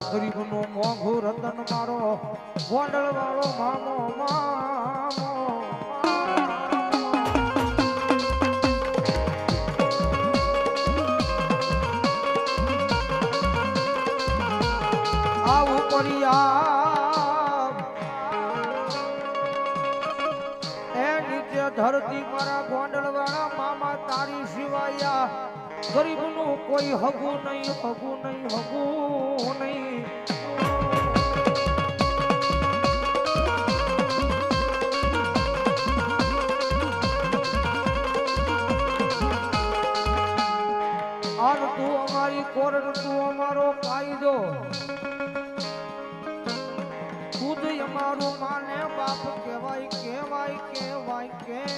ગરીબનું મોંઘો રતન મારો ગોંડલ વાળો મામો મામો. આવું એ નીચે ધરતી મારા ગોંડલ વાળા મામા તારી સિવાયા ગરીબનું કોઈ હગું નહીં હગું નહીં હગું નહીં. આર તું અમારી કોરડ તું અમારો કાયદો. ખુદ અમારું માને બાપ, કહેવાય કહેવાય કહેવાય કહેવાય.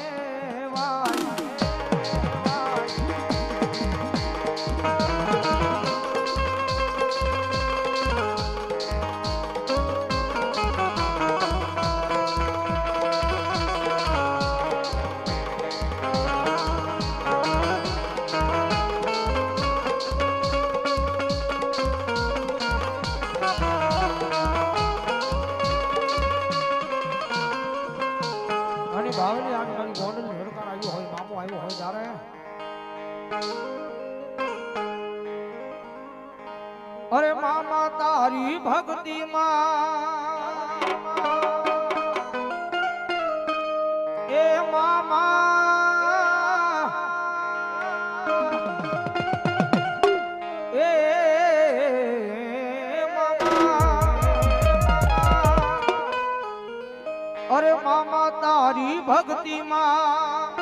હોય ત્યારે અરે મામા તારી ભક્તિ માં એ મામા અરે મામા તારી ભક્તિમાં